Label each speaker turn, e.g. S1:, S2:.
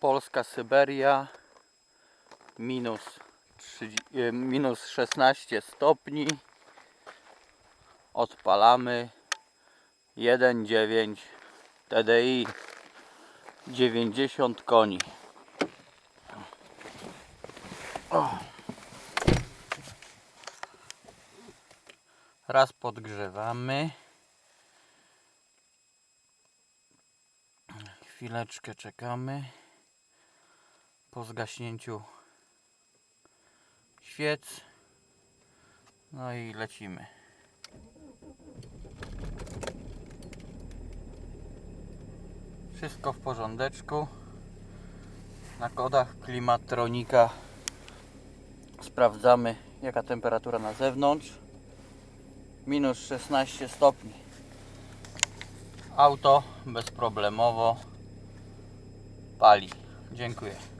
S1: Polska Syberia minus, 30, e, minus 16 stopni. Odpalamy. 1.9 TDI 90 koni. O. raz podgrzewamy. Chwileczkę czekamy po zgaśnięciu. Świec. No i lecimy. Wszystko w porządeczku. Na kodach klimatronika sprawdzamy jaka temperatura na zewnątrz. Minus 16 stopni. Auto bezproblemowo pali. Dziękuję